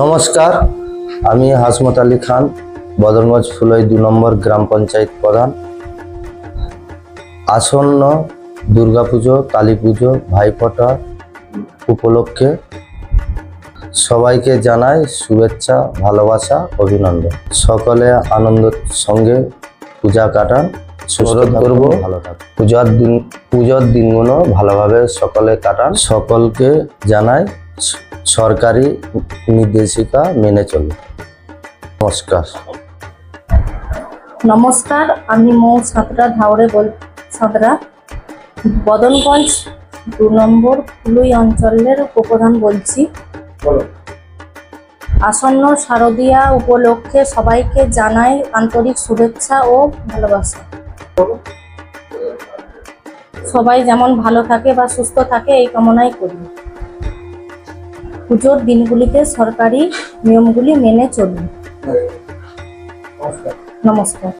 নমস্কার আমি হাসমত আলী খান বদরগঞ্জ ফুলই দু নম্বর গ্রাম পঞ্চায়েত প্রধান। আসন্ন দুর্গাপুজো কালী পুজো ভাইফোঁটা উপলক্ষে সবাইকে জানাই শুভেচ্ছা ভালোবাসা অভিনন্দন। সকলে আনন্দের সঙ্গে পূজা কাটান সুস্থ করব ভালো থাক পূজার দিন পুজোর দিনগুলো ভালোভাবে সকলে কাটান। সকলকে জানাই সরকারি নির্দেশিকা মেনে চলুন নমস্কার। নমস্কার আমি মো. সাঁতরা ধাওড়ে বল সাঁতরা। বদনগঞ্জ দু নম্বর ফুলুই অঞ্চলের উপপ্রধান বলছি। আসন্ন শারদীয়া উপলক্ষে সবাইকে জানাই আন্তরিক শুভেচ্ছা ও ভালোবাসা। সবাই যেমন ভালো থাকে বা সুস্থ থাকে এই কামনাই করি। পুজোর দিনগুলিতে সরকারি নিয়মগুলি মেনে চলুন। নমস্কার।